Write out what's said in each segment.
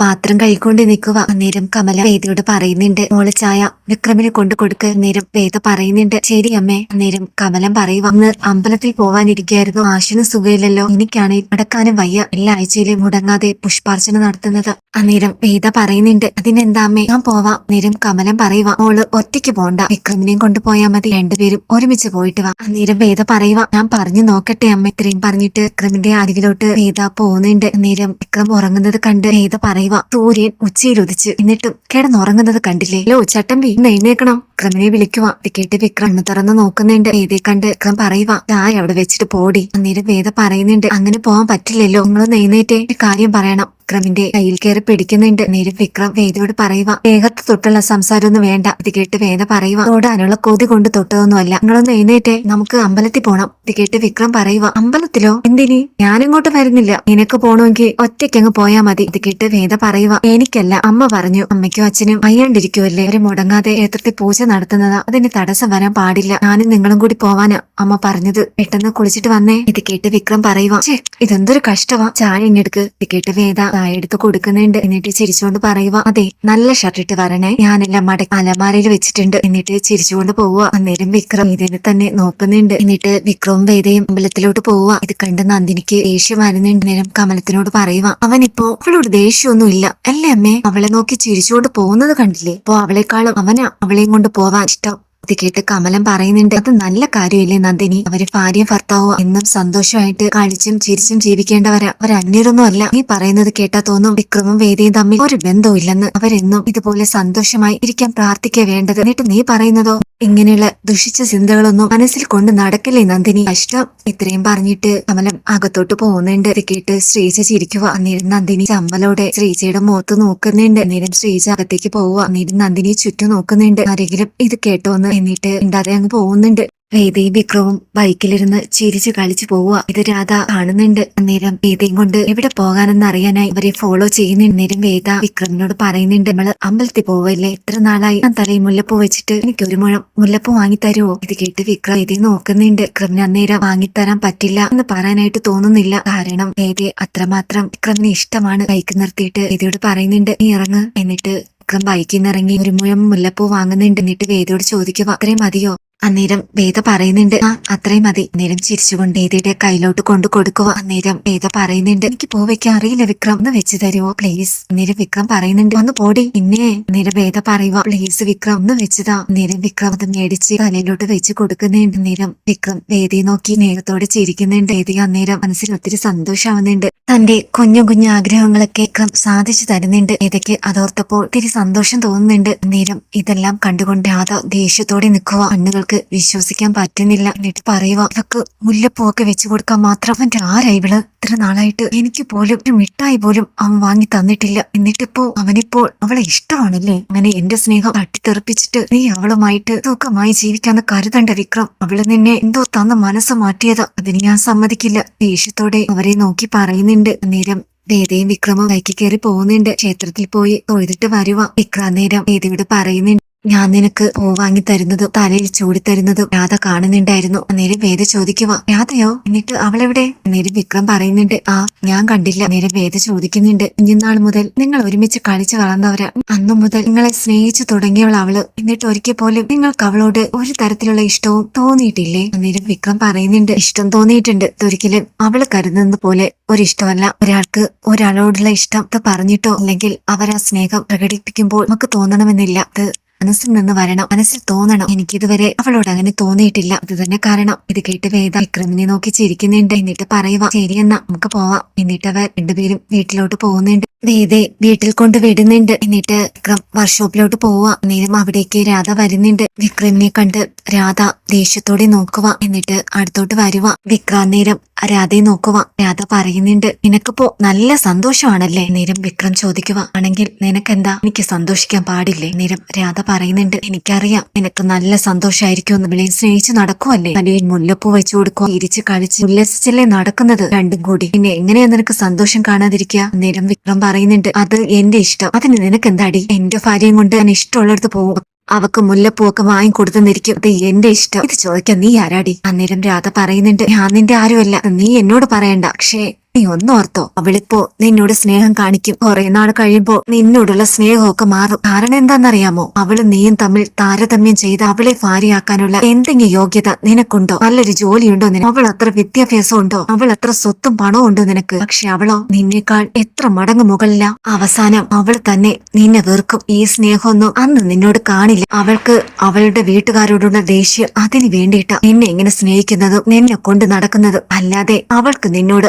പാത്രം കഴിക്കൊണ്ട് നിൽക്കുക. അന്നേരം കമല വേദയോട് പറയുന്നുണ്ട് മോൾ ചായ വിക്രമിനെ കൊണ്ടു കൊടുക്ക. നേരം വേദ പറയുന്നുണ്ട് ശരി അമ്മേ. അന്നേരം കമലം പറയുക അന്ന് അമ്പലത്തിൽ പോവാനിരിക്കായിരുന്നു ആശുന് സുഖയില്ലല്ലോ എനിക്കാണെങ്കിൽ നടക്കാനും വയ്യ. എല്ലാ ആഴ്ചയിലും മുടങ്ങാതെ പുഷ്പാർച്ചന നടത്തുന്നത്. അന്നേരം വേദ പറയുന്നുണ്ട് അതിനെന്താ അമ്മേ? ഞാൻ പോവാം. അന്നേരം കമലം പറയുക മോൾ ഒറ്റയ്ക്ക് പോണ്ട. വിക്രമിനെയും കൊണ്ടുപോയാൽ മതി. രണ്ടുപേരും ഒരുമിച്ച് പോയിട്ട് വാ. അന്നേരം വേദ പറയുക ഞാൻ പറഞ്ഞു നോക്കട്ടെ അമ്മ. ഇത്രയും പറഞ്ഞിട്ട് വിക്രമിന്റെ അരികിലോട്ട് വേദ പോകുന്നുണ്ട്. അന്നേരം വിക്രം ഉറങ്ങുന്നത് കണ്ട് വേദ പറയുക സൂര്യൻ ഉച്ചയിൽ ഉദിച്ച് എന്നിട്ടും കിടന്നുറങ്ങുന്നത് കണ്ടില്ലേ? ലോ ചട്ടമ്പി ഇന്ന് എഴുന്നേക്കണം വിക്രമിനെ വിളിക്കുക. കേട്ട് വിക്രം കണ്ണ് തുറന്ന് നോക്കുന്നുണ്ട്. വേദയെ കണ്ട് വിക്രം പറയുക ചായ അവിടെ വെച്ചിട്ട് പോടി. അന്നേരം വേദ പറയുന്നുണ്ട് അങ്ങനെ പോവാൻ പറ്റില്ലല്ലോ. നിങ്ങളൊന്ന് എഴുന്നേറ്റേ. ഒരു കാര്യം പറയണം. വിക്രമിന്റെ കയ്യിൽ കയറി പിടിക്കുന്നുണ്ട്. നേരം വിക്രം വേദയോട് പറയുക വേഗത്ത് തൊട്ടുള്ള സംസാരമൊന്നും വേണ്ട. ഇത് കേട്ട് വേദ പറയുക ഓടാനുള്ള കൊതി കൊണ്ട് തൊട്ടതൊന്നുമല്ല. നിങ്ങളൊന്ന് എഴുന്നേറ്റേ. നമുക്ക് അമ്പലത്തിൽ പോണം. ഇത് കേട്ട് വിക്രം പറയുക അമ്പലത്തിലോ? എന്തിനി? ഞാനിങ്ങോട്ട് വരുന്നില്ല. നിനക്ക് പോണമെങ്കിൽ ഒറ്റയ്ക്കങ്ങ് പോയാ മതി. ഇത് കേട്ട് വേദ പറയുക എനിക്കല്ല. അമ്മ പറഞ്ഞു അമ്മയ്ക്കും അച്ഛനും അയ്യാണ്ടിരിക്കുമല്ലേ അവർ മുടങ്ങാതെ ക്ഷേത്രത്തിൽ പൂജ നടത്തുന്നതാ. അതിന് തടസ്സം വരാൻ പാടില്ല. ഞാനും നിങ്ങളും കൂടി പോവാനാ. അമ്മ പറഞ്ഞത് പെട്ടെന്ന് കുളിച്ചിട്ട് വന്നേ. ഇത് കേട്ട് വിക്രം പറയുക "ഛേ, ഇതെന്തൊരു കഷ്ടവാ. ചായ ഇങ്ങെടുക്ക് ഇത് കേട്ട് വേദ ചായ എടുത്ത് കൊടുക്കുന്നുണ്ട്. എന്നിട്ട് ചിരിച്ചുകൊണ്ട് പറയുക അതെ നല്ല ഷർട്ട് ഇട്ട് വരണേ. ഞാനെല്ലാം മട അലമാരയിൽ വെച്ചിട്ടുണ്ട്. എന്നിട്ട് ചിരിച്ചുകൊണ്ട് പോവുക അന്നേരം വിക്രം ഇതിനെ തന്നെ നോക്കുന്നുണ്ട്. എന്നിട്ട് വിക്രവും വേദയും അമ്പലത്തിലോട്ട് പോവുക ഇത് കണ്ട് നന്ദിനിക്ക് ദേഷ്യം വരുന്നുണ്ട്. നേരം കമലത്തിനോട് പറയുക അവനിപ്പോ അവളോട് ദേഷ്യമൊന്നും ഇല്ല അല്ലേ അമ്മേ? അവളെ നോക്കി ചിരിച്ചുകൊണ്ട് പോകുന്നത് കണ്ടില്ലേ? അപ്പോ അവളെക്കാളും അവനാ. അവളെയും കൊണ്ട് പോവാൻ ഇഷ്ടം. ഇത് കേട്ട് കമലം പറയുന്നുണ്ട് അത് നല്ല കാര്യമില്ലേ നന്ദിനി? അവർ ഭാര്യ ഭർത്താവോ എന്നും സന്തോഷമായിട്ട് കളിച്ചും ചിരിച്ചും ജീവിക്കേണ്ടവരാ. അവർ അന്യരൊന്നും അല്ല. നീ പറയുന്നത് കേട്ടാ തോന്നും വിക്രമും വേദിയും തമ്മിൽ ഒരു ബന്ധവും ഇല്ലെന്ന് അവരെന്നും ഇതുപോലെ സന്തോഷമായി ഇരിക്കാൻ പ്രാർത്ഥിക്കുക വേണ്ടത്. എന്നിട്ട് നീ പറയുന്നതോ? ഇങ്ങനെയുള്ള ദുഷിച്ച ചിന്തകളൊന്നും മനസ്സിൽ കൊണ്ട് നടക്കില്ലേ നന്ദിനി? കഷ്ടം. ഇത്രയും പറഞ്ഞിട്ട് കമലം അകത്തോട്ട് പോകുന്നുണ്ട്. ഇത് കേട്ട് ശ്രീജ ചിരിക്കുക. അന്നേരം നന്ദിനി ചമ്മലോടെ ശ്രീജയുടെ മുഖത്ത് നോക്കുന്നുണ്ട്. അന്നേരം ശ്രീജ അകത്തേക്ക് പോവുക. അന്നേരം നന്ദിനി ചുറ്റും നോക്കുന്നുണ്ട്. ആരെങ്കിലും ഇത് കേട്ടോന്ന് എന്നിട്ട് ഉണ്ടാതെ അങ്ങ് പോകുന്നുണ്ട്. വേദയും വിക്രവും ബൈക്കിലിരുന്ന് ചിരിച്ചു കളിച്ചു പോവുക. ഇത് രാധ കാണുന്നുണ്ട്. അന്നേരം വേദയും കൊണ്ട് എവിടെ പോകാനെന്ന് അറിയാനായി അവരെ ഫോളോ ചെയ്യുന്ന. അന്നേരം വേദ വിക്രമിനോട് പറയുന്നുണ്ട് നമ്മൾ അമ്പലത്തിൽ പോവല്ലേ? എത്ര നാളായി? ഞാൻ തലയിൽ മുല്ലപ്പൂ വെച്ചിട്ട് എനിക്ക് ഒരു മുഴം മുല്ലപ്പൂ വാങ്ങിത്തരുമോ ഇത് കേട്ട് വിക്രം വേദി നോക്കുന്നുണ്ട്. വിക്രമിന് അന്നേരം വാങ്ങിത്തരാൻ പറ്റില്ല എന്ന് പറയാനായിട്ട് തോന്നുന്നില്ല. കാരണം വേദയെ അത്രമാത്രം വിക്രമിന് ഇഷ്ടമാണ്. കൈക്ക് നിർത്തിയിട്ട് വേദിയോട് പറയുന്നുണ്ട് നീ ഇറങ്ങ്. എന്നിട്ട് വിക്രം ബൈക്കിൽ നിന്ന് ഇറങ്ങി ഒരു മുഴം മുല്ലപ്പൂ വാങ്ങുന്നുണ്ട് എന്നിട്ട് വേദയോട് ചോദിക്കുക അത്രയും മതിയോ? അന്നേരം വേദ പറയുന്നുണ്ട് ആ അത്രയും മതി. അന്നേരം ചിരിച്ചുകൊണ്ട് വേദയുടെ കയ്യിലോട്ട് കൊണ്ടു കൊടുക്കുക അന്നേരം വേദ പറയുന്നുണ്ട് എനിക്ക് പോവയ്ക്കാൻ അറിയില്ല വിക്രം. ഒന്ന് വെച്ച് തരുമോ പ്ലീസ് അന്നേരം വിക്രം പറയുന്നുണ്ട് ഒന്ന് പോടി പിന്നെ. അന്നേരം വേദ പറയുക പ്ലീസ് വിക്രം ഒന്ന് വെച്ചതാ അന്നേരം വിക്രം അത് മേടിച്ച് തലയിലോട്ട് വെച്ച് കൊടുക്കുന്നുണ്ട്. അന്നേരം വിക്രം വേദിയെ നോക്കി നേരത്തോടെ ചിരിക്കുന്നുണ്ട്. വേദി അന്നേരം മനസ്സിൽ ഒത്തിരി സന്തോഷമാവുന്നുണ്ട് തന്റെ കുഞ്ഞു കുഞ്ഞു ആഗ്രഹങ്ങളൊക്കെ വിക്രം സാധിച്ചു തരുന്നുണ്ട്. വേദയ്ക്ക് അതോർത്തപ്പോൾ ഒത്തിരി സന്തോഷം തോന്നുന്നുണ്ട്. അന്നേരം ഇതെല്ലാം കണ്ടുകൊണ്ട് രാധ ദേഷ്യത്തോടെ നിൽക്കുക കണ്ണുകൾക്ക് വിശ്വസിക്കാൻ പറ്റുന്നില്ല. എന്നിട്ട് പറയുക ഇവക്ക് മുല്ലപ്പൂവൊക്കെ വെച്ചു കൊടുക്കാൻ മാത്രം അവന്റെ ആരാ ഇവൾ? ഇത്ര നാളായിട്ട് എനിക്ക് പോലും ഒരു മിഠായി പോലും അവൻ വാങ്ങി തന്നിട്ടില്ല. എന്നിട്ടിപ്പോ അവനിപ്പോൾ അവളെ ഇഷ്ടമാണല്ലേ? അങ്ങനെ എന്റെ സ്നേഹം തട്ടിത്തെറിപ്പിച്ചിട്ട് നീ അവളുമായിട്ട് സുഖമായി ജീവിക്കാന്ന് കരുതണ്ട വിക്രം. അവൾ നിന്നെ എന്തോ തന്ന മനസ്സ് മാറ്റിയതാ. അതിന് ഞാൻ സമ്മതിക്കില്ല. ദേഷ്യത്തോടെ അവരെ നോക്കി പറയുന്നുണ്ട്. നേരം വേദയും വിക്രമും ബൈക്കിൽ കയറി പോകുന്നുണ്ട്. ക്ഷേത്രത്തിൽ പോയി തൊഴുതിട്ട് വരുവാ. വിക്രാന്നേരം നേരം വേദയോട് പറയുന്നുണ്ട് ഞാൻ നിനക്ക് പൂ വാങ്ങി തരുന്നതും തലയിൽ ചൂടി തരുന്നതും രാധ കാണുന്നുണ്ടായിരുന്നു. അന്നേരം വേദ ചോദിക്കുക രാധയോ? എന്നിട്ട് അവളെവിടെ? അന്നേരം വിക്രം പറയുന്നുണ്ട് ആ ഞാൻ കണ്ടില്ല. അന്നേരം വേദ ചോദിക്കുന്നുണ്ട് ഇന്നാൾ മുതൽ നിങ്ങൾ ഒരുമിച്ച് കളിച്ചു വളർന്നവരാ. അന്നു മുതൽ നിങ്ങളെ സ്നേഹിച്ചു തുടങ്ങിയവൾ അവൾ. എന്നിട്ട് ഒരിക്കൽ പോലും നിങ്ങൾക്ക് അവളോട് ഒരു തരത്തിലുള്ള ഇഷ്ടവും തോന്നിയിട്ടില്ലേ? അന്നേരം വിക്രം പറയുന്നുണ്ട് ഇഷ്ടം തോന്നിയിട്ടുണ്ട്. ഒരിക്കലും അവൾ കരുതുന്നത് പോലെ ഒരിഷ്ടമല്ല. ഒരാൾക്ക് ഒരാളോടുള്ള ഇഷ്ടം പറഞ്ഞിട്ടോ? അല്ലെങ്കിൽ അവർ ആ സ്നേഹം പ്രകടിപ്പിക്കുമ്പോൾ നമുക്ക് തോന്നണമെന്നില്ല. അത് മനസ്സിൽ നിന്ന് വരണം മനസ്സിൽ തോന്നണം. എനിക്കിതുവരെ അവളോട് അങ്ങനെ തോന്നിയിട്ടില്ല. ഇത് തന്നെ കാരണം. ഇത് കേട്ട് വേദ വിക്രമിനെ നോക്കി ചിരിക്കുന്നുണ്ട്. എന്നിട്ട് പറയുക ശരിയെന്നാ നമുക്ക് പോവാം. എന്നിട്ട് അവർ രണ്ടുപേരും വീട്ടിലോട്ട് പോകുന്നുണ്ട്. വേദയെ വീട്ടിൽ കൊണ്ട് വിടുന്നുണ്ട്. എന്നിട്ട് വിക്രം വർക്ക്ഷോപ്പിലോട്ട് പോവാ. നേരം അവിടേക്ക് രാധ വരുന്നുണ്ട്. വിക്രമിനെ കണ്ട് രാധ ദേഷ്യത്തോടെ നോക്കുക എന്നിട്ട് അടുത്തോട്ട് വരുക വിക്രം നേരം രാധയെ നോക്കുക രാധ പറയുന്നുണ്ട് നിനക്കിപ്പോ നല്ല സന്തോഷമാണല്ലേ? നേരം വിക്രം ചോദിക്കുക ആണെങ്കിൽ നിനക്കെന്താ? എനിക്ക് സന്തോഷിക്കാൻ പാടില്ലേ? നേരം രാധ പറയുന്നുണ്ട് എനിക്കറിയാം. നിനക്ക് നല്ല സന്തോഷമായിരിക്കും എന്ന് വിളിയും സ്നേഹിച്ച് നടക്കുവല്ലേ? തലയിൽ മുല്ലപ്പൂ വെച്ചു കൊടുക്കുക ഇരിച്ച് കളിച്ച് ഉല്ലസിച്ചല്ലേ നടക്കുന്നത് രണ്ടും കൂടി. പിന്നെ എങ്ങനെയാ നിനക്ക് സന്തോഷം കാണാതിരിക്കുക? നേരം വിക്രം പറയുന്നുണ്ട്. അത് എന്റെ ഇഷ്ടം. അതിന് നിനക്ക് എന്താടി എന്റെ ഭാര്യയും കൊണ്ട് ഞാൻ ഇഷ്ടമുള്ളിടത്ത് പോകും അവക്ക് മുല്ലപ്പൂവൊക്കെ വാങ്ങിക്കൊടുത്തെന്നിരിക്കും അത് എന്റെ ഇഷ്ടം. ഇത് ചോദിക്കാൻ നീ ആരാടി? അന്നേരം രാധ പറയുന്നുണ്ട്. ഞാൻ നിന്റെ ആരുമല്ല. നീ എന്നോട് പറയണ്ട. പക്ഷേ നീ ഒന്നോർത്തോ അവളിപ്പോ നിന്നോട് സ്നേഹം കാണിക്കും. കുറെ നാൾ കഴിയുമ്പോ നിന്നോടുള്ള സ്നേഹമൊക്കെ മാറും. കാരണം എന്താണെന്നറിയാമോ? അവൾ നീയും തമ്മിൽ താരതമ്യം ചെയ്ത് അവളെ ഭാര്യയാക്കാനുള്ള എന്തെങ്കിലും യോഗ്യത നിനക്കുണ്ടോ? നല്ലൊരു ജോലിയുണ്ടോ നിനക്ക്? അവൾ അത്ര വിദ്യാഭ്യാസം ഉണ്ടോ അവൾ അത്ര സ്വത്തും പണവും ഉണ്ടോ നിനക്ക്? പക്ഷെ അവളോ നിന്നേക്കാൾ എത്ര മടങ്ങ് മുകളില? അവസാനം അവൾ തന്നെ നിന്നെ വെറുക്കും. ഈ സ്നേഹമൊന്നും അന്ന് നിന്നോട് കാണില്ല. അവൾക്ക് അവളുടെ വീട്ടുകാരോടുള്ള ദേഷ്യം അതിന് വേണ്ടിയിട്ടാ. നിന്നെ ഇങ്ങനെ സ്നേഹിക്കുന്നതും നിന്നെ കൊണ്ട് നടക്കുന്നതും. അല്ലാതെ അവൾക്ക് നിന്നോട്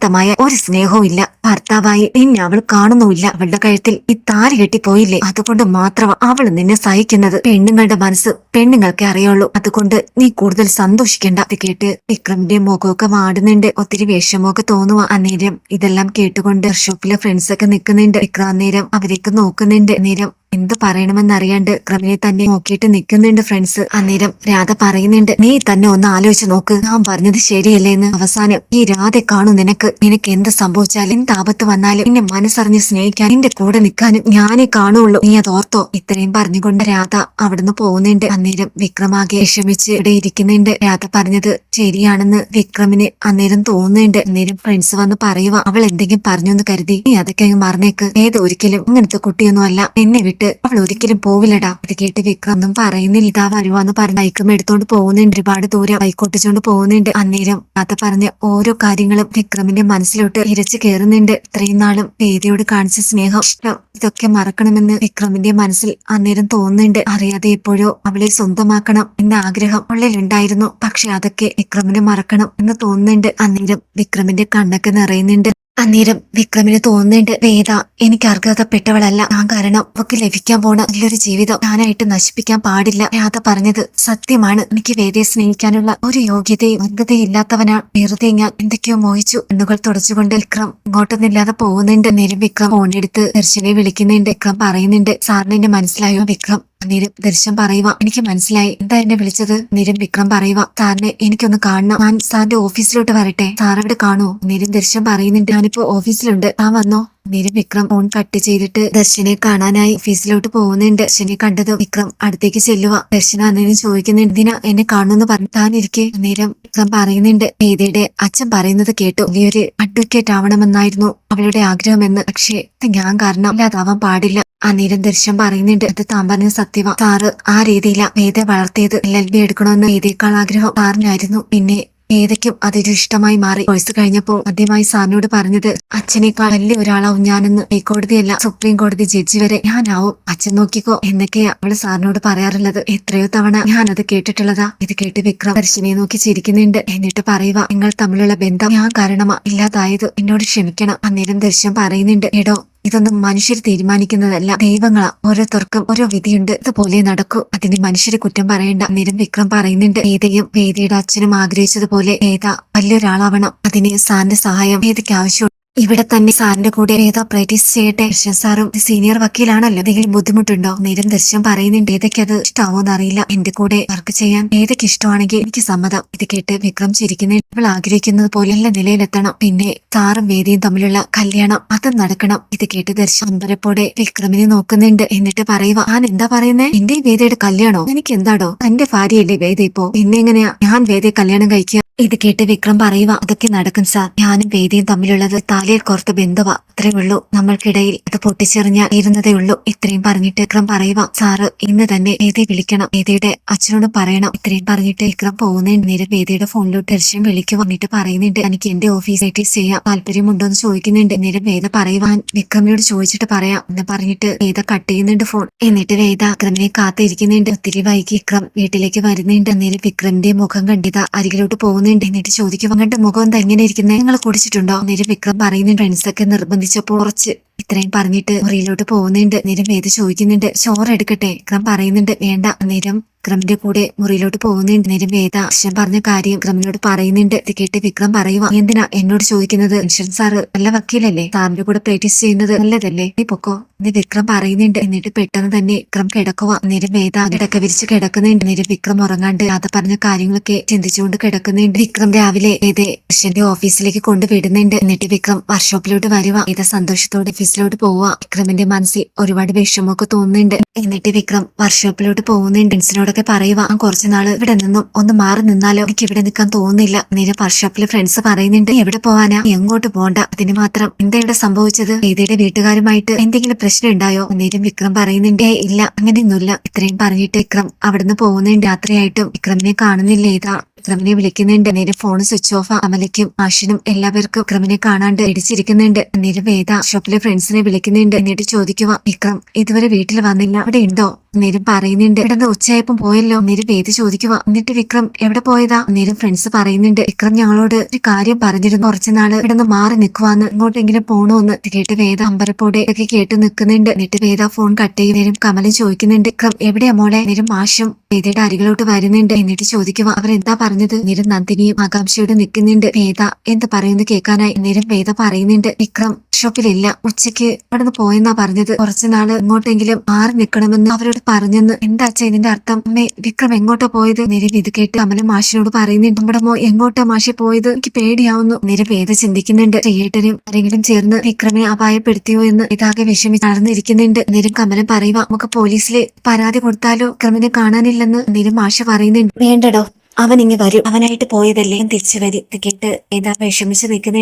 ആത്മാർത്ഥമായ ഒരു സ്നേഹവും ഇല്ല ഭർത്താവായി നിന്നെ അവൾ കാണുന്നുമില്ല. അവളുടെ കഴുത്തിൽ ഈ താരി കെട്ടിപ്പോയില്ലേ? അതുകൊണ്ട് മാത്രം അവൾ നിന്നെ സഹിക്കുന്നത്. പെണ്ണുങ്ങളുടെ മനസ്സ് പെണ്ണുങ്ങൾക്കേ അറിയുള്ളൂ. അതുകൊണ്ട് നീ കൂടുതൽ സന്തോഷിക്കേണ്ട. ഇത് കേട്ട് വിക്രമിന്റെ മുഖമൊക്കെ വാടുന്നുണ്ട്. ഒത്തിരി വിഷമമൊക്കെ തോന്നുക അന്നേരം. ഇതെല്ലാം കേട്ടുകൊണ്ട് ഷോപ്പിലെ ഫ്രണ്ട്സ് ഒക്കെ നിൽക്കുന്നുണ്ട്. വിക്രം അന്നേരം അവരേക്ക് നോക്കുന്നുണ്ട്. അന്നേരം എന്ത് പറയണമെന്നറിയാണ്ട് ക്രമിനെ തന്നെ നോക്കിയിട്ട് നിൽക്കുന്നുണ്ട് ഫ്രണ്ട്സ് അന്നേരം രാധ പറയുന്നുണ്ട് നീ തന്നെ ഒന്ന് ആലോചിച്ച് നോക്ക്. ഞാൻ പറഞ്ഞത് ശരിയല്ലേ എന്ന് അവസാനം ഈ രാധ കാണും നിനക്ക്. നിനക്ക് എന്ത് സംഭവിച്ചാലും എന്ത് ആപത്ത് വന്നാലും നിന്നെ മനസ്സറിഞ്ഞ് സ്നേഹിക്കാൻ നിന്റെ കൂടെ നിൽക്കാനും ഞാനേ കാണുള്ളൂ. നീ അതോർത്തോ ഇത്രയും പറഞ്ഞുകൊണ്ട് രാധ അവിടുന്ന് പോകുന്നുണ്ട്. അന്നേരം വിക്രമാകെ വിഷമിച്ച് ഇവിടെ ഇരിക്കുന്നുണ്ട്. രാധ പറഞ്ഞത് ശരിയാണെന്ന് വിക്രമിന് അന്നേരം തോന്നുന്നുണ്ട്. അന്നേരം ഫ്രണ്ട്സ് വന്ന് പറയുക അവൾ എന്തെങ്കിലും പറഞ്ഞു എന്ന് കരുതി നീ അതൊക്കെ അങ്ങ് മറന്നേക്ക്. ഏത് ഒരിക്കലും ഇങ്ങനത്തെ കുട്ടിയൊന്നും അല്ല. എന്നെ വിട്ട് അവൾ ഒരിക്കലും പോവില്ലടാ. അത് കേട്ട് വിക്രം ഒന്നും പറയുന്നില്ല. ഇതാ വരുവാന്ന് പറഞ്ഞ ബൈക്കും എടുത്തോണ്ട് പോകുന്നുണ്ട്. ഒരുപാട് ദൂരം ബൈക്കോട്ടിച്ചോണ്ട് പോകുന്നുണ്ട്. അന്നേരം രാധ പറഞ്ഞ ഓരോ കാര്യങ്ങളും വിക്രമിന്റെ മനസ്സിലോട്ട് ഇരച്ചു കയറുന്നുണ്ട് ഇത്രയും നാളും വേദിയോട് കാണിച്ച സ്നേഹം ഇഷ്ടം. ഇതൊക്കെ മറക്കണമെന്ന് വിക്രമിന്റെ മനസ്സിൽ അന്നേരം തോന്നുന്നുണ്ട്. അറിയാതെ എപ്പോഴോ അവളെ സ്വന്തമാക്കണം എന്ന ആഗ്രഹം ഉള്ളിലുണ്ടായിരുന്നു പക്ഷെ അതൊക്കെ വിക്രമിനെ മറക്കണം എന്ന് തോന്നുന്നുണ്ട്. അന്നേരം വിക്രമിന്റെ കണ്ണൊക്കെ നിറയുന്നുണ്ട്. അന്നേരം വിക്രമിന് തോന്നുന്നുണ്ട് വേദ എനിക്ക് അർഹതപ്പെട്ടവളല്ല. ഞാൻ കാരണം അവക്ക് ലഭിക്കാൻ പോണ നല്ലൊരു ജീവിതം ഞാനായിട്ട് നശിപ്പിക്കാൻ പാടില്ല. രാധ പറഞ്ഞത് സത്യമാണ്. എനിക്ക് വേദയെ സ്നേഹിക്കാനുള്ള ഒരു യോഗ്യതയും അർഹതയും ഇല്ലാത്തവനാണ് വെറുതെ ഞാൻ എന്തൊക്കെയോ മോഹിച്ചു. കണ്ണുകൾ തുടച്ചുകൊണ്ട് വിക്രം ഇങ്ങോട്ടൊന്നില്ലാതെ പോകുന്നുണ്ട്. നേരം വിക്രം ഫോണെടുത്ത് ദർശനെ വിളിക്കുന്നുണ്ട്. വിക്രം പറയുന്നുണ്ട് സാറിന് എന്നെ മനസ്സിലായോ? വിക്രം അന്നേരം ദർശൻ പറയുക എനിക്ക് മനസ്സിലായി. എന്താ എന്നെ വിളിച്ചത്? നേരം വിക്രം പറയുക സാറിനെ എനിക്കൊന്ന് കാണണം. ഞാൻ സാറിന്റെ ഓഫീസിലോട്ട് വരട്ടെ. സാർ അവിടെ കാണുമോ നേരം ദർശൻ പറയുന്നുണ്ട് ഞാനിപ്പോ ഓഫീസിലുണ്ട്. താൻ വന്നോ. നേരം വിക്രം ഫോൺ കട്ട് ചെയ്തിട്ട് ദർശനെ കാണാനായി ഓഫീസിലോട്ട് പോകുന്നുണ്ട്. ദർശനെ കണ്ടത് വിക്രം അടുത്തേക്ക് ചെല്ലുക ദർശന അന്നേരം ചോദിക്കുന്നുണ്ട് എന്തിനാ എന്നെ കാണുമെന്ന് പറഞ്ഞു താൻ ഇരിക്കെ നേരം വിക്രം പറയുന്നുണ്ട് വേദയുടെ അച്ഛൻ പറയുന്നത് കേട്ടു. വലിയൊരു അഡ്വക്കേറ്റ് ആവണമെന്നായിരുന്നു അവളുടെ ആഗ്രഹമെന്ന്. പക്ഷേ ഞാൻ കാരണം അല്ലാതാവാൻ പാടില്ല. അന്നേരം ദൃശ്യം പറയുന്നുണ്ട് അത് താൻ പറഞ്ഞ സത്യവ. സാറ് ആ രീതിയില വേദ വളർത്തിയത്. എൽ എൽ ബി എടുക്കണമെന്ന് വേദയേക്കാൾ ആഗ്രഹം സാറിനായിരുന്നു. പിന്നെ വേദയ്ക്കും അതൊരു ഇഷ്ടമായി മാറി. കോഴ്സ് കഴിഞ്ഞപ്പോൾ ആദ്യമായി സാറിനോട് പറഞ്ഞത് അച്ഛനേക്കാൾ വലിയ ഒരാളാവും ഞാനെന്ന് ഹൈക്കോടതിയല്ല സുപ്രീം കോടതി ജഡ്ജി വരെ ഞാനാവും. അച്ഛൻ നോക്കിക്കോ. എന്നൊക്കെയാ അവൾ സാറിനോട് പറയാറുള്ളത്. എത്രയോ തവണ ഞാനത് കേട്ടിട്ടുള്ളതാ. ഇത് കേട്ട് വിക്രം ദർശനെ നോക്കി ചിരിക്കുന്നുണ്ട്. എന്നിട്ട് പറയുക നിങ്ങൾ തമ്മിലുള്ള ബന്ധം ഞാൻ കാരണമാ. ഇല്ലാതായത് എന്നോട് ക്ഷമിക്കണം അന്നേരം ദർശനം പറയുന്നുണ്ട്. എടോ ഇതൊന്നും മനുഷ്യർ തീരുമാനിക്കുന്നതല്ല. ദൈവങ്ങളാ. ഓരോരുത്തർക്കും ഓരോ വിധിയുണ്ട്. ഇതുപോലെ നടക്കൂ. അതിന് മനുഷ്യരെ കുറ്റം പറയണ്ട. അന്നേരം വിക്രം പറയുന്നുണ്ട്. വേദയും വേദയുടെ അച്ഛനും ആഗ്രഹിച്ചതുപോലെ വേദ വലിയൊരാളാവണം. അതിന് സാറിന്റെ സഹായം. വേദയ്ക്ക് ആവശ്യമുണ്ട്. ഇവിടെ തന്നെ സാറിന്റെ കൂടെ ഏതാ പ്രാക്ടീസ് ചെയ്യട്ടെ? ദർശൻ സാറും സീനിയർ വക്കീലാണല്ലോ. എന്തെങ്കിലും ബുദ്ധിമുട്ടുണ്ടോ? നേരം ദർശൻ പറയുന്നുണ്ട്. ഏതൊക്കെ അത് ഇഷ്ടാവോന്ന് അറിയില്ല എന്റെ കൂടെ വർക്ക് ചെയ്യാൻ ഏതൊക്കെ ഇഷ്ടമാണെങ്കിൽ എനിക്ക് സമ്മതം. ഇത് കേട്ട് വിക്രം ചിരിക്കുന്ന ഇവൾ ആഗ്രഹിക്കുന്നത് പോലെയുള്ള നിലയിലെത്തണം. പിന്നെ സാറും വേദിയും തമ്മിലുള്ള കല്യാണം. അത് നടക്കണം. ഇത് കേട്ട് ദർശൻ അമ്പരപ്പോടെ വിക്രമിനെ നോക്കുന്നുണ്ട്. എന്നിട്ട് പറയുക ഞാൻ എന്താ പറയുന്നേ? എന്റെ വേദയുടെ കല്യാണോ? എനിക്ക് എന്താടോ? എന്റെ ഭാര്യയല്ലേ വേദ ഇപ്പോ? പിന്നെ എങ്ങനെയാ ഞാൻ വേദയെ കല്യാണം കഴിക്കുക ഇത് കേട്ട് വിക്രം പറയുക അതൊക്കെ നടക്കും സാർ. ഞാനും വേദിയും തമ്മിലുള്ളത് താലിയിൽ കോർത്ത ബന്ധുവാ. അത്രേ ഉള്ളൂ. നമ്മൾക്കിടയിൽ അത് പൊട്ടിച്ചെറിഞ്ഞ ഇരുന്നതേ ഉള്ളൂ. ഇത്രയും പറഞ്ഞിട്ട് വിക്രം പറയുക സാറ് ഇന്ന് തന്നെ വേദിയെ വിളിക്കണം. വേദിയുടെ അച്ഛനോട് പറയണം. ഇത്രയും പറഞ്ഞിട്ട് വിക്രം പോകുന്നതിന് നേരം വേദിയുടെ ഫോണിലോട്ട് ദർശനം വിളിക്കു വന്നിട്ട് പറയുന്നുണ്ട് എനിക്ക് എന്റെ ഓഫീസ് ആയിട്ട് ചെയ്യാൻ താല്പര്യമുണ്ടോ എന്ന് ചോദിക്കുന്നുണ്ട്. നേരം വേദ പറയുവാൻ വിക്രമിനോട് ചോദിച്ചിട്ട് പറയാം. എന്ന് പറഞ്ഞിട്ട് വേദ കട്ട് ചെയ്യുന്നുണ്ട് ഫോൺ. എന്നിട്ട് വേദ വിക്രമിനെ കാത്തിരിക്കുന്നുണ്ട്. ഒത്തിരി വൈകി വിക്രം വീട്ടിലേക്ക് വരുന്നുണ്ട്. നേരെ വിക്രമിന്റെ മുഖം കണ്ടിത അരികിലോട്ട് പോകുന്നുണ്ട് എന്നിട്ട് ചോദിക്കും അങ്ങോട്ട് മുഖം എന്താ എങ്ങനെ ഇരിക്കുന്നത് നിങ്ങൾ കുടിച്ചിട്ടുണ്ടോ? നേരം വിക്രം പറയുന്നുണ്ട് ഫ്രണ്ട്സ് ഒക്കെ നിർബന്ധിച്ചപ്പോൾ കുറച്ച് ഇത്രയും പറഞ്ഞിട്ട് മുറിയിലോട്ട് പോകുന്നുണ്ട്. നേരം വേദ ചോദിക്കുന്നുണ്ട് ചോറ് എടുക്കട്ടെ? വിക്രം പറയുന്നുണ്ട് വേണ്ട. നേരം വിക്രമിന്റെ കൂടെ മുറിയിലോട്ട് പോകുന്നുണ്ട് നേരം വേദ അച്ഛൻ പറഞ്ഞ കാര്യം വിക്രമിനോട് പറയുന്നുണ്ട്. ഇത് കേട്ട് വിക്രം പറയുക എന്തിനാ എന്നോട് ചോദിക്കുന്നത്? ഇൻഷുറൻസ് സാറ് നല്ല വക്കീലല്ലേ? സാറിന്റെ കൂടെ പ്രാക്ടീസ് ചെയ്യുന്നത് നല്ലതല്ലേ? നീ പൊക്കോ. എന്ന് വിക്രം പറയുന്നുണ്ട്. എന്നിട്ട് പെട്ടെന്ന് തന്നെ വിക്രം കിടക്കുക നേരം വേദ കിടക്ക വിരിച്ച് കിടക്കുന്നുണ്ട്. നേരം വിക്രം ഉറങ്ങാണ്ട് അത് പറഞ്ഞ കാര്യങ്ങളൊക്കെ ചിന്തിച്ചുകൊണ്ട് കിടക്കുന്നുണ്ട്. വിക്രം രാവിലെ ഏത് അക്ഷന്റെ ഓഫീസിലേക്ക് കൊണ്ടുവിടുന്നുണ്ട്. എന്നിട്ട് വിക്രം വർക്ക്ഷോപ്പിലോട്ട് വരുക ഏത സന്തോഷത്തോടെ ഓഫീസിലോട്ട് പോവുക വിക്രമിന്റെ മനസ്സിൽ ഒരുപാട് വിഷമമൊക്കെ തോന്നുന്നുണ്ട്. എന്നിട്ട് വിക്രം വർക്ക്ഷോപ്പിലോട്ട് പോകുന്നുണ്ട്. ഫ്രണ്ട്സിനോടൊക്കെ പറയുക "ആ കുറച്ചു നാൾ ഇവിടെ നിന്നും ഒന്ന് മാറി നിന്നാലോ? എനിക്ക് ഇവിടെ നിൽക്കാൻ തോന്നുന്നില്ല. നേരെ വർക്ക്ഷോപ്പിലെ ഫ്രണ്ട്സ് പറയുന്നുണ്ട് "നീ എവിടെ പോവാനാ? എങ്ങോട്ട് പോണ്ട? അതിന് മാത്രം എന്താ ഇവിടെ സംഭവിച്ചത്? വേദിയുടെ വീട്ടുകാരുമായിട്ട് എന്തെങ്കിലും പ്രശ്നം ഉണ്ടായോ? നേരം വിക്രം പറയുന്നുണ്ട് "ഏയ് ഇല്ല അങ്ങനെയൊന്നുമില്ല. ഇത്രയും പറഞ്ഞിട്ട് വിക്രം അവിടുന്ന് പോകുന്നുണ്ട് രാത്രിയായിട്ടും വിക്രമിനെ കാണുന്നില്ല ഏതാ? വിക്രമിനെ വിളിക്കുന്നുണ്ട്. നേരെ ഫോൺ സ്വിച്ച് ഓഫ് അമലയ്ക്കും ആഷിനും എല്ലാവർക്കും ക്രമിനെ കാണാണ്ട് ഇടിച്ചിരിക്കുന്നുണ്ട്. നേരെ വേദ ഷോപ്പിലെ ഫ്രണ്ട്സിനെ വിളിക്കുന്നുണ്ട്. എന്നിട്ട് ചോദിക്കുക വിക്രം ഇതുവരെ വീട്ടിൽ വന്നില്ല. അവിടെ ഉണ്ടോ? നേരം പറയുന്നുണ്ട് ഇവിടെ ഉച്ചയായപ്പം പോയല്ലോ. നേരം വേദ ചോദിക്കുക എന്നിട്ട് വിക്രം എവിടെ പോയതാ? നേരം ഫ്രണ്ട്സ് പറയുന്നുണ്ട് വിക്രം ഞങ്ങളോട് ഒരു കാര്യം പറഞ്ഞിരുന്നു. കുറച്ചു നാൾ ഇവിടെ നിന്ന് മാറി നിൽക്കുവാന്ന് ഇങ്ങോട്ടെങ്കിലും പോണോന്ന്. കേട്ട് വേദ അമ്പരപ്പോടെ ഒക്കെ കേട്ട് നിൽക്കുന്നുണ്ട് എന്നിട്ട് വേദ ഫോൺ കട്ട് ചെയ്യും നേരം കമലൻ ചോദിക്കുന്നുണ്ട് വിക്രം എവിടെയാ മോളെ? നേരം മാഷും വേദയുടെ അരികിലോട്ട് വരുന്നുണ്ട്. എന്നിട്ട് ചോദിക്കുക അവരെന്താ പറഞ്ഞത് നിരം നന്ദിനിയും ആകാംക്ഷയോട് നിൽക്കുന്നുണ്ട്. വേദ എന്ത് പറയുന്നത് കേൾക്കാനായി? നിരം വേദ പറയുന്നുണ്ട് വിക്രം ഷോപ്പിലില്ല ഉച്ചയ്ക്ക് അവിടെ നിന്ന് പോയെന്നാ പറഞ്ഞത്. കുറച്ചു നാൾ ഇങ്ങോട്ടെങ്കിലും മാറി നിൽക്കണമെന്ന് അവരോട് പറഞ്ഞെന്ന്. എന്താ ഇതിന്റെ അർത്ഥം? അമ്മേ വിക്രം എങ്ങോട്ടാ പോയത്? നിരം ഇത് കേട്ട് കമലം മാഷിനോട് പറയുന്നുണ്ട് നമ്മുടെ മോ എങ്ങോട്ടാ മാഷി പോയത്? എനിക്ക് പേടിയാവുന്നു. നിരം വേദ ചിന്തിക്കുന്നുണ്ട് ചേട്ടനും ആരെങ്കിലും ചേർന്ന് വിക്രമെ അപായപ്പെടുത്തിയോ എന്ന് ഇതാകെ വിഷമി നടന്നിരിക്കുന്നുണ്ട്. നിരം കമലം പറയുക നമുക്ക് പോലീസിൽ പരാതി കൊടുത്താലോ? വിക്രമിനെ കാണാനില്ലെന്ന് നിരം മാഷ പറയുന്നുണ്ട്. വേണ്ടടോ അവൻ ഇങ്ങ് വരും. അവനായിട്ട് പോയതല്ലേ? തിരിച്ചു വരും. കേട്ട് ഏതാ വിഷമിച്ച് നിൽക്കുന്ന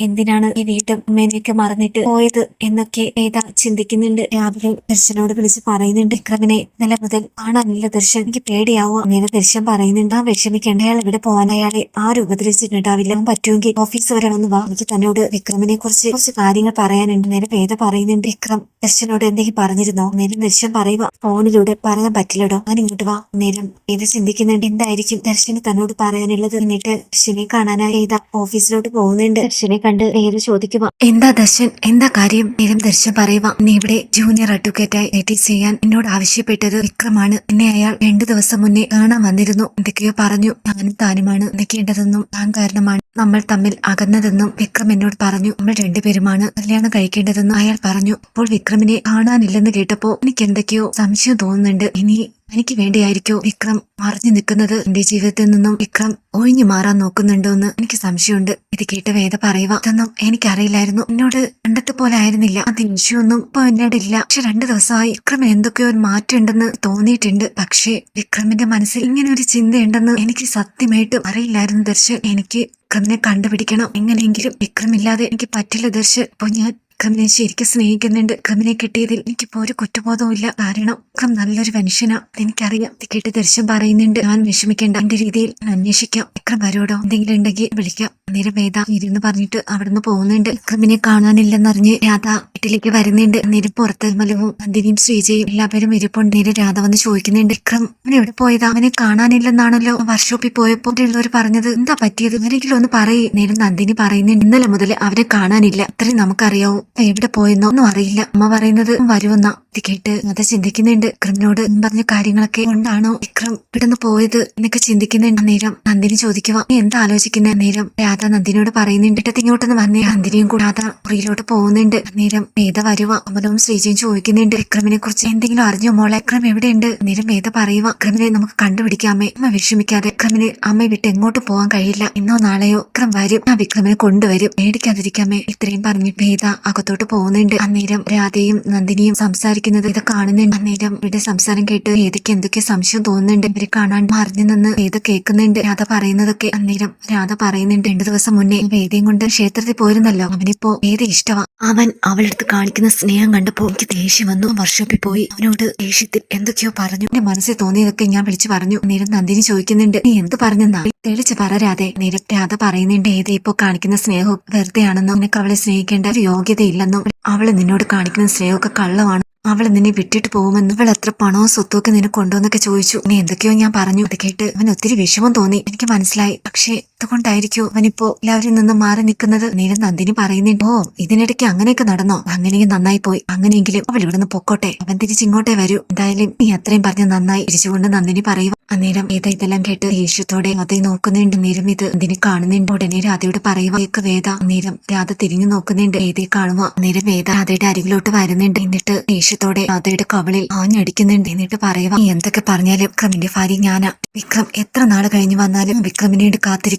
എന്തിനാണ് ഈ വീട്ടും അമ്മേനെയൊക്കെ മറന്നിട്ട് പോയത് എന്നൊക്കെ ഏതാ ചിന്തിക്കുന്നുണ്ട്. രാവിലെ ദർശനോട് വിളിച്ച് പറയുന്നുണ്ട് വിക്രമിനെ നല്ല മുതൽ കാണാനില്ല ദർശൻ. എനിക്ക് പേടിയാവോ. അങ്ങനെ ദർശൻ പറയുന്നുണ്ട് ആ വിഷമിക്കേണ്ട അയാൾ ഇവിടെ പോകാൻ അയാളെ ആരും ഉപദ്രവിച്ചിട്ടുണ്ടാവില്ല പറ്റുമെങ്കിൽ ഓഫീസ് വരെ ഒന്ന് വാ. എനിക്ക് തന്നോട് വിക്രമിനെ കുറിച്ച് കുറച്ച് കാര്യങ്ങൾ പറയാനുണ്ട്. നേരെ വേദ പറയുന്നുണ്ട് വിക്രം ദർശനോട് എന്തെങ്കിലും പറഞ്ഞിരുന്നോ? നേരം ദർശൻ പറയുക ഫോണിലൂടെ പറയാൻ പറ്റില്ലടോ. ഞാൻ ഇങ്ങോട്ട് വാ. നേരം ഏത് ചിന്തിക്കുന്നുണ്ട് എന്തായിരിക്കും ദർശന് തന്നോട് പറയാനുള്ളത്? എന്നിട്ട് ദർശനെ കാണാനായി ഏതാ ഓഫീസിലോട്ട് പോകുന്നുണ്ട്. ദർശനെ കണ്ട് നേരെ ചോദിക്കുക. എന്താ ദർശൻ? എന്താ കാര്യം? നേരം ദർശൻ പറയുക. നീ ഇവിടെ ജൂനിയർ അഡ്വക്കേറ്റായി പ്രാക്ടീസ് ചെയ്യാൻ എന്നോട് ആവശ്യപ്പെട്ടത് വിക്രമാണ്. എന്നെ അയാൾ രണ്ടു ദിവസം മുന്നേ കാണാൻ വന്നിരുന്നു. എന്തൊക്കെയോ പറഞ്ഞു. ഞാനും താനുമാണ്. നിൽക്കേണ്ടതെന്നും താൻ കാരണമാണ്. നമ്മൾ തമ്മിൽ അകന്നതെന്നും വിക്രം എന്നോട് പറഞ്ഞു. നമ്മൾ രണ്ടുപേരുമാണ് കല്യാണം കഴിക്കേണ്ടതെന്നും അയാൾ പറഞ്ഞു. അപ്പോൾ വിക്രമിനെ കാണാനില്ലെന്ന് കേട്ടപ്പോ എനിക്ക് എന്തൊക്കെയോ സംശയം തോന്നുന്നുണ്ട്. ഇനി എനിക്ക് വേണ്ടിയായിരിക്കോ വിക്രം മറിഞ്ഞു നിൽക്കുന്നത് എന്റെ ജീവിതത്തിൽ നിന്നും വിക്രം ഒഴിഞ്ഞു മാറാൻ നോക്കുന്നുണ്ടോ എന്ന് എനിക്ക് സംശയമുണ്ട്. ഇത് കേട്ട വേദ പറയുക ഇതൊന്നും എനിക്കറിയില്ലായിരുന്നു. എന്നോട് പണ്ടത്തെ പോലെ ആയിരുന്നില്ല. ആ ദേഷ്യമൊന്നും ഇപ്പൊ എന്നോടില്ല. പക്ഷെ രണ്ടു ദിവസമായി വിക്രമിന് എന്തൊക്കെയോ ഒരു മാറ്റം ഉണ്ടെന്ന് തോന്നിയിട്ടുണ്ട്. പക്ഷേ വിക്രമിന്റെ മനസ്സിൽ ഇങ്ങനെ ഒരു ചിന്തയുണ്ടെന്ന് എനിക്ക് സത്യമായിട്ടും അറിയില്ലായിരുന്നു ദർശൻ. എനിക്ക് വിക്രമിനെ കണ്ടുപിടിക്കണം. എങ്ങനെയെങ്കിലും വിക്രമില്ലാതെ എനിക്ക് പറ്റില്ല ദർശൻ. അപ്പൊ ഞാൻ വിക്രമിനെ ശരിക്കും സ്നേഹിക്കുന്നുണ്ട്. വിക്രമിനെ കിട്ടിയതിൽ എനിക്കിപ്പോ ഒരു കുറ്റബോധവും ഇല്ല കാരണം കം നല്ലൊരു മനുഷ്യനാ. എനിക്കറിയാം. കേട്ട് ദർശൻ പറയുന്നുണ്ട്. ഞാൻ വിഷമിക്കേണ്ട. എന്റെ രീതിയിൽ അന്വേഷിക്കാം. വിക്രം വരോടോ എന്തെങ്കിലും ഉണ്ടെങ്കിൽ വിളിക്കാം. അന്നേരം വേദ ഇരുന്ന് പറഞ്ഞിട്ട് അവിടുന്ന് പോകുന്നുണ്ട്. വിക്രമിനെ കാണാനില്ലെന്നറിഞ്ഞ് രാധ വീട്ടിലേക്ക് വരുന്നുണ്ട്. അന്നേരം പുറത്ത് മലവും നന്ദിനിയും ശ്രീജയും എല്ലാവരും ഇരിപ്പുണ്ട്. നേരെ രാധ വന്ന് ചോദിക്കുന്നുണ്ട്. വിക്രം അവൻ എവിടെ പോയതാ? അവനെ കാണാനില്ലെന്നാണല്ലോ വർക്ക്ഷോപ്പിൽ പോയപ്പോൾ ഉള്ളവർ പറഞ്ഞത്. എന്താ പറ്റിയത്? ഇവരെങ്കിലും ഒന്ന് പറയേ. നേരം നന്ദിനി പറയുന്നുണ്ട്. ഇന്നലെ മുതൽ അവരെ കാണാനില്ല. അത്രയും നമുക്കറിയാവൂ. എവിടെ പോയെന്നോ ഒന്നും അറിയില്ല. അമ്മ പറയുന്നത് വരുമെന്ന. കേട്ട് അത് ചിന്തിക്കുന്നുണ്ട്. വിക്രമിനോട് പറഞ്ഞ കാര്യങ്ങളൊക്കെ കൊണ്ടാണോ വിക്രം ഇവിടുന്ന് പോയത് എന്നൊക്കെ ചിന്തിക്കുന്നുണ്ട്. നേരം നന്ദിനി ചോദിക്കുക എന്താ ആലോചിക്കുന്ന? നേരം രാധ നന്ദിനിയോട് പറയുന്നുണ്ട്. ഇട്ടത്ത് ഇങ്ങോട്ടൊന്ന് വന്നേ. നന്ദിനിയും കൂടാതെ മുറിയിലോട്ട് പോകുന്നുണ്ട്. നേരം വേദ വരുക അമലവും ശ്രീജയും ചോദിക്കുന്നുണ്ട് വിക്രമിനെ കുറിച്ച് എന്തെങ്കിലും അറിഞ്ഞോ മോളെ? വിക്രം എവിടെയുണ്ട്? നേരം വേദ പറയുക വിക്രമിനെ നമുക്ക് കണ്ടുപിടിക്കാമേ അമ്മ. വിഷമിക്കാതെ. വിക്രമിന് അമ്മ വിട്ട് എങ്ങോട്ട് പോകാൻ കഴിയില്ല. ഇന്നോ നാളെയോ വിക്രം വരും. ആ വിക്രമിനെ കൊണ്ടുവരും. പേടിക്കാതിരിക്കാമേ ഇത്രയും പറഞ്ഞിട്ട് വേദ അകത്തോട്ട് പോകുന്നുണ്ട്. അന്നേരം രാധയും നന്ദിനിയും സംസാരിക്കുന്നത് ഇത് കാണുന്നുണ്ട്. അന്നേരം ഇവിടെ സംസാരം കേട്ട് ഏതൊക്കെ എന്തൊക്കെ സംശയം തോന്നുന്നുണ്ട്. ഇവരെ കാണാൻ മറിഞ്ഞു നിന്ന് വേദ കേൾക്കുന്നുണ്ട്. രാധ പറയുന്നതൊക്കെ അന്നേരം രാധ പറയുന്നുണ്ട്. രണ്ടു ദിവസം മുന്നേ വേദയും കൊണ്ട് ക്ഷേത്രത്തിൽ പോയിരുന്നല്ലോ. അവനിപ്പോ വേദ ഇഷ്ടമാ അവൻ അവളെടുത്ത് കാണിക്കുന്ന സ്നേഹം കണ്ടപ്പോ എനിക്ക് ദേഷ്യം വന്നു. വർഷോപ്പിൽ പോയി. അവനോട് ദേഷ്യത്തിൽ എന്തൊക്കെയോ പറഞ്ഞു. എന്റെ മനസ്സിൽ തോന്നിയതൊക്കെ ഞാൻ വിളിച്ചു പറഞ്ഞു. നേരം നന്ദിനി ചോദിക്കുന്നുണ്ട് നീ എന്ത് പറഞ്ഞെന്നാ? തെളിച്ച് പറരാതെ നേരം രാധ പറയുന്നുണ്ട് ഏത് ഇപ്പോ കാണിക്കുന്ന സ്നേഹവും വെറുതെ ആണെന്നും നിനക്ക് അവളെ സ്നേഹിക്കേണ്ട ഒരു യോഗ്യതയില്ലെന്നും അവൾ നിന്നോട് കാണിക്കുന്ന സ്നേഹമൊക്കെ കള്ളമാണ്. അവൾ നിന്നെ വിട്ടിട്ട് പോകുമെന്ന് അവൾ എത്ര പണവും സ്വത്തുമൊക്കെ നിന്നെ കൊണ്ടുവന്നൊക്കെ ചോദിച്ചു. നീ എന്തൊക്കെയോ ഞാൻ പറഞ്ഞു. അത് കേട്ട് അവൻ ഒത്തിരി വിഷമം തോന്നി. എനിക്ക് മനസ്സിലായി. പക്ഷേ അതുകൊണ്ടായിരിക്കും അവനിപ്പോ എല്ലാവരിൽ നിന്ന് മാറി നിൽക്കുന്നത്. നീല നന്ദിനി പറയുന്നുണ്ട് ഓ ഇതിനിടയ്ക്ക് അങ്ങനെയൊക്കെ നടന്നോ? അങ്ങനെയും നന്നായി പോയി. അങ്ങനെയെങ്കിലും അവൾ ഇവിടുന്ന് പൊക്കോട്ടെ. അവൻ തിരിച്ചിങ്ങോട്ടേ വരൂ. എന്തായാലും നീ അത്രയും പറഞ്ഞ് നന്നായി തിരിച്ചുകൊണ്ട് നന്ദിനി പറയുക. അന്നേരം വേദ ഇതെല്ലാം കേട്ട് ദേഷ്യത്തോടെ അതേ നോക്കുന്നുണ്ട്. നേരം ഇത് നന്ദിനി കാണുന്നുണ്ട്. ഉടനെ രാധയോട് പറയുക "ഏക്ക് വേദ. നേരം രാധ തിരിഞ്ഞു നോക്കുന്നുണ്ട്. വേദയെ കാണുക. നേരം വേദ രാധയുടെ അരികിലോട്ട് വരുന്നുണ്ട്. എന്നിട്ട് ദേഷ്യത്തോടെ രാധയുടെ കവളിൽ ആഞ്ഞടിക്കുന്നുണ്ട്. എന്നിട്ട് പറയുക "നീ എന്തൊക്കെ പറഞ്ഞാലും വിക്രമിന്റെ ഭാര്യ ഞാനാ. വിക്രം എത്ര നാൾ കഴിഞ്ഞു വന്നാലും വിക്രമിനെ വേണ്ടി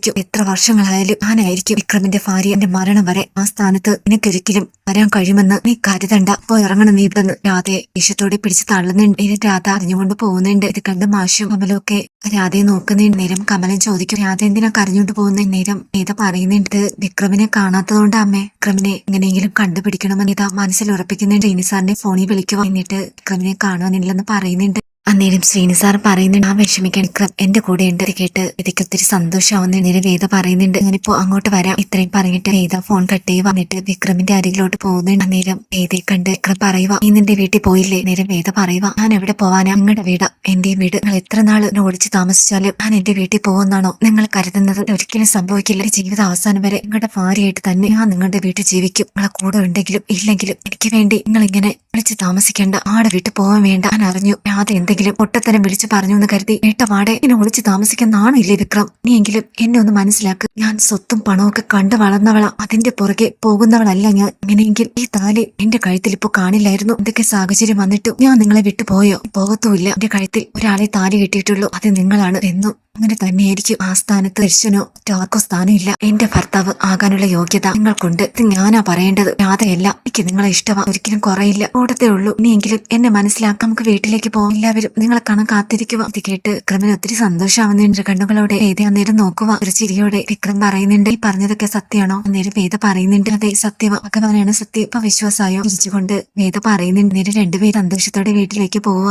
കാത്തിരിക്കും എത്ര വർഷങ്ങളായാലും ഞാനായിരിക്കും വിക്രമിന്റെ ഭാര്യ. എന്റെ മരണം വരെ ആ സ്ഥാനത്ത് നിനക്കൊരിക്കലും വരാൻ കഴിയുമെന്ന് നീ കരുതണ്ട. അപ്പോ ഇറങ്ങണം നീ ഇവിടെ രാധയെ ദേഷ്യത്തോടെ പിടിച്ച് തള്ളുന്നുണ്ട്. ഇനി രാധ അറിഞ്ഞുകൊണ്ട് പോകുന്നുണ്ട്. ഇത് കണ്ട് മാഷും കമലൊക്കെ രാധയെ നോക്കുന്നുണ്ട്. നേരം കമലൻ ചോദിക്കും രാധ എന്തിനാ കരഞ്ഞുകൊണ്ട് പോകുന്ന? നേരം ഏത പറയുന്നുണ്ട് വിക്രമിനെ കാണാത്തതുകൊണ്ട് അമ്മേ വിക്രമിനെ എങ്ങനെയെങ്കിലും കണ്ടുപിടിക്കണമെന്ന് ഇതാ മനസ്സിൽ ഉറപ്പിക്കുന്നുണ്ട്. ഇനി സാറിനെ ഫോണിൽ വിളിക്കുക എന്നിട്ട് വിക്രമിനെ കാണുവാനില്ലെന്ന് പറയുന്നുണ്ട്. അന്നേരം ശ്രീനി സാർ പറയുന്നുണ്ട് ആ വിഷമിക്കാൻ വിക്രം എന്റെ കൂടെ ഉണ്ട്. കേട്ട് ഇതിക്ക് ഒത്തിരി സന്തോഷമാവുന്ന. നേരെ വേദ പറയുന്നുണ്ട് ഞാനിപ്പോ അങ്ങോട്ട് വരാം. ഇത്രയും പറഞ്ഞിട്ട് വേദ ഫോൺ കട്ട് ചെയ്ത് വന്നിട്ട് വിക്രമിന്റെ അരികിലോട്ട് പോകുന്നുണ്ട്. അന്നേരം വേദയെ കണ്ട് വിക്രം പറയുക നീ നിന്റെ വീട്ടിൽ പോയില്ലേ? നേരം വേദ പറയുക ഞാൻ എവിടെ പോവാനാ? നിങ്ങളുടെ വീട്. എന്റെ വീട്. നിങ്ങൾ എത്ര നാൾ ഒളിച്ച് താമസിച്ചാലും ഞാൻ എന്റെ വീട്ടിൽ പോകുന്നാണോ നിങ്ങൾ കരുതുന്നത്? ഒരിക്കലും സംഭവിക്കില്ല. ജീവിത അവസാനം വരെ നിങ്ങളുടെ ഭാര്യയായിട്ട് തന്നെ ഞാൻ നിങ്ങളുടെ വീട്ടിൽ ജീവിക്കും. നിങ്ങളെ കൂടെ ഉണ്ടെങ്കിലും ഇല്ലെങ്കിലും എനിക്ക് വേണ്ടി നിങ്ങൾ ഇങ്ങനെ ഒളിച്ച് താമസിക്കേണ്ട ആടെ വീട്ടിൽ പോവാൻ വേണ്ട. ഞാൻ അറിഞ്ഞു. രാധ എന്തെങ്കിലും ഒട്ടത്തരം വിളിച്ചു പറഞ്ഞു എന്ന് കരുതി ഏട്ടവാടെ എന്നെ ഒളിച്ചു താമസിക്കാൻ ഇല്ലേ വിക്രം? നീ എങ്കിലും എന്നെ ഒന്ന് മനസ്സിലാക്ക്. ഞാൻ സ്വത്തും ഒക്കെ കണ്ടു വളർന്നവളാ. അതിന്റെ പുറകെ പോകുന്നവളല്ല ഞാൻ. അങ്ങനെയെങ്കിൽ ഈ താലി എന്റെ കഴുത്തിൽ ഇപ്പോ കാണില്ലായിരുന്നു. എന്തൊക്കെ സാഹചര്യം വന്നിട്ടും ഞാൻ നിങ്ങളെ വിട്ടുപോയോ? പോകത്തുമില്ല. എന്റെ കഴുത്തിൽ ഒരാളെ താലി കിട്ടിയിട്ടുള്ളൂ. അത് നിങ്ങളാണ് എന്നും അങ്ങനെ തന്നെയായിരിക്കും ആ സ്ഥാനത്ത്. ദർശനോ ആർക്കോ സ്ഥാനമില്ല. എന്റെ ഭർത്താവ് ആകാനുള്ള യോഗ്യത നിങ്ങൾക്കുണ്ട്. ഇത് ഞാനാ പറയേണ്ടത്. രാധയല്ല എനിക്ക് നിങ്ങളെ ഇഷ്ടമാ ഒരിക്കലും കുറയില്ല. കൂടത്തേ ഉള്ളൂ ഇനിയെങ്കിലും എന്നെ മനസ്സിലാക്കാം നമുക്ക് വീട്ടിലേക്ക് പോകാം. എല്ലാവരും നിങ്ങളെ കാണാൻ കാത്തിരിക്കുക. ഇത് കേട്ട് വിക്രമിന് ഒത്തിരി സന്തോഷമാവുന്നുണ്ട് കണ്ണുകളോടെ ഏതേ അന്നേരം നോക്കുക. ഒരു ചിരിയോടെ വിക്രം പറയുന്നുണ്ട്. ഈ പറഞ്ഞതൊക്കെ സത്യമാണോ? അന്നേരം വേദ പറയുന്നുണ്ട്. അതെ സത്യമാ. ഭഗവാനാണ് സത്യം. ഇപ്പൊ വിശ്വാസമായോ? ചിരിച്ചുകൊണ്ട് വേദ പറയുന്നുണ്ട്. നേരെ രണ്ടുപേരും സന്തോഷത്തോടെ വീട്ടിലേക്ക് പോവുക.